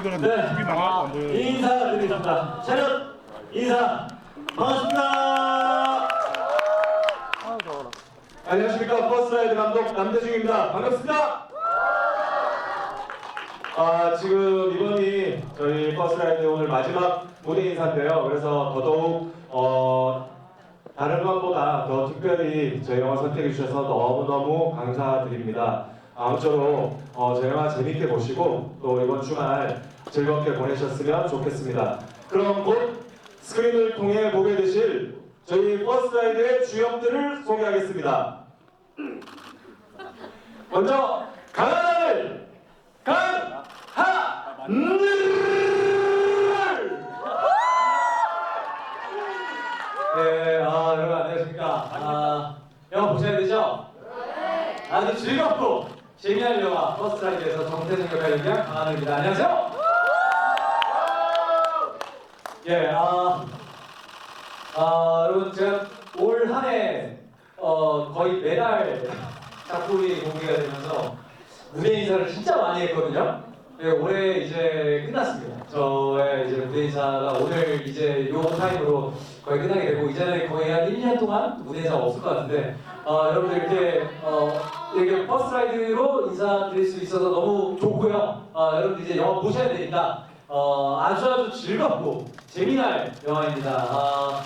이거는 네. 안 보여요. 인사드리겠습니다. 차렷 인사 반갑습니다. 안녕하십니까 버스라이드 감독 남대중입니다. 반갑습니다. 아 지금 이번이 저희 버스라이드 오늘 마지막 무대 인사인데요. 그래서 더더욱 어 다른 것보다 더 특별히 저희 영화 선택해 주셔서 너무너무 감사드립니다. 아무쪼록 어, 저희 영화 재밌게 보시고 또 이번 주말 즐겁게 보내셨으면 좋겠습니다. 그럼 곧 스크린을 통해 보게 되실 저희 버스라이드의 주역들을 소개하겠습니다. 먼저 강하늘 강하늘 네, 아, 여러분 안녕하십니까. 아, 영화 보셔야 되죠? 아주 즐겁고 영화 버스라이드에서 정태승 역할을 연기한 강하늘입니다. 안녕하세요. 예, 아, 아, 여러분 제가 올 한해 어, 거의 매달 작품이 공개가 되면서 무대 인사를 진짜 많이 했거든요. 네, 올해 이제 끝났습니다. 저의 이제 무대 인사가 오늘 이제 요 타임으로 거의 끝나게 되고 이제는 거의 한 1년 동안 무대 인사가 없을 것 같은데 어, 여러분들 이렇게 어, 이렇게 버스 라이드로 인사드릴 수 있어서 너무 좋고요. 어, 여러분들 이제 영화 보셔야 되니까 어, 아주 아주 즐겁고 재미날 영화입니다. 아,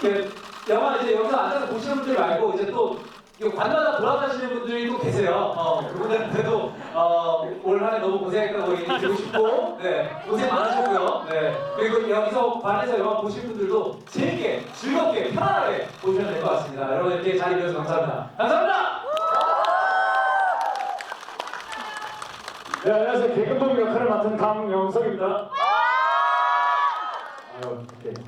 그 영화 이제 여기서 앉아서 보시는 분들 말고 이제 또 관마다 돌아가시는 분들이 또 계세요. 어, 그분들한테도 어, 올 한해 너무 고생했다고 얘기드리고 싶고, 네, 고생 많으셨고요. 네, 그리고 여기서 관에서 영화 보실 분들도 재밌게, 즐겁게, 편안하게 보시면 될것 같습니다. 여러분 이렇게 자리 주셔서 감사합니다. 감사합니다! 네, 안녕하세요. 개근범 역할을 맡은 강영석입니다. 아유, 이렇게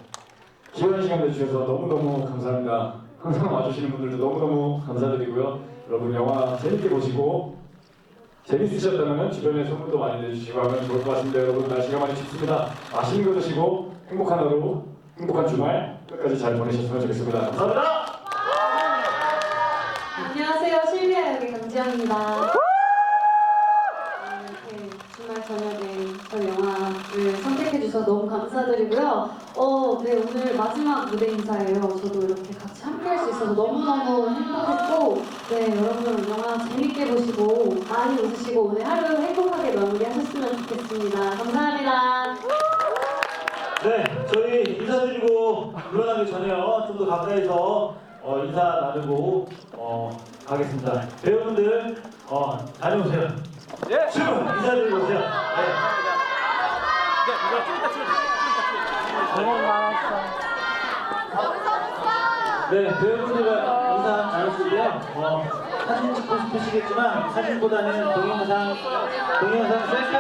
귀한 시간 내주셔서 너무너무 감사합니다. 항상 와주시는 분들도 너무너무 감사드리고요. 여러분 영화 재밌게 보시고 재밌으셨다면 주변에 소문도 많이 내주시고 하면 좋을 것 같습니다. 여러분 날씨가 많이 춥습니다. 맛있는 거 드시고 행복한 하루, 행복한 주말 끝까지 잘 보내셨으면 좋겠습니다. 감사합니다. 안녕하세요. 실비아 역의 강지영입니다. 저녁에 저희 영화를 선택해 주셔서 너무 감사드리고요. 어, 네 오늘 마지막 무대 인사예요. 저도 이렇게 같이 함께 할 수 있어서 너무너무 행복했고, 네 여러분 영화 재밌게 보시고 많이 웃으시고 오늘 하루 행복하게 마무리하셨으면 좋겠습니다. 감사합니다. 네, 저희 인사드리고 물러나기 전에요. 좀 더 가까이서 어, 인사 나누고 어, 가겠습니다. 배우분들 어, 다녀오세요. 예. 지금 인사드리고 오세요. 네. 네, 배우분들과 인사 나누시고요. 어, 사진 찍고 싶으시겠지만 사진보다는 동영상, 동영상 셀카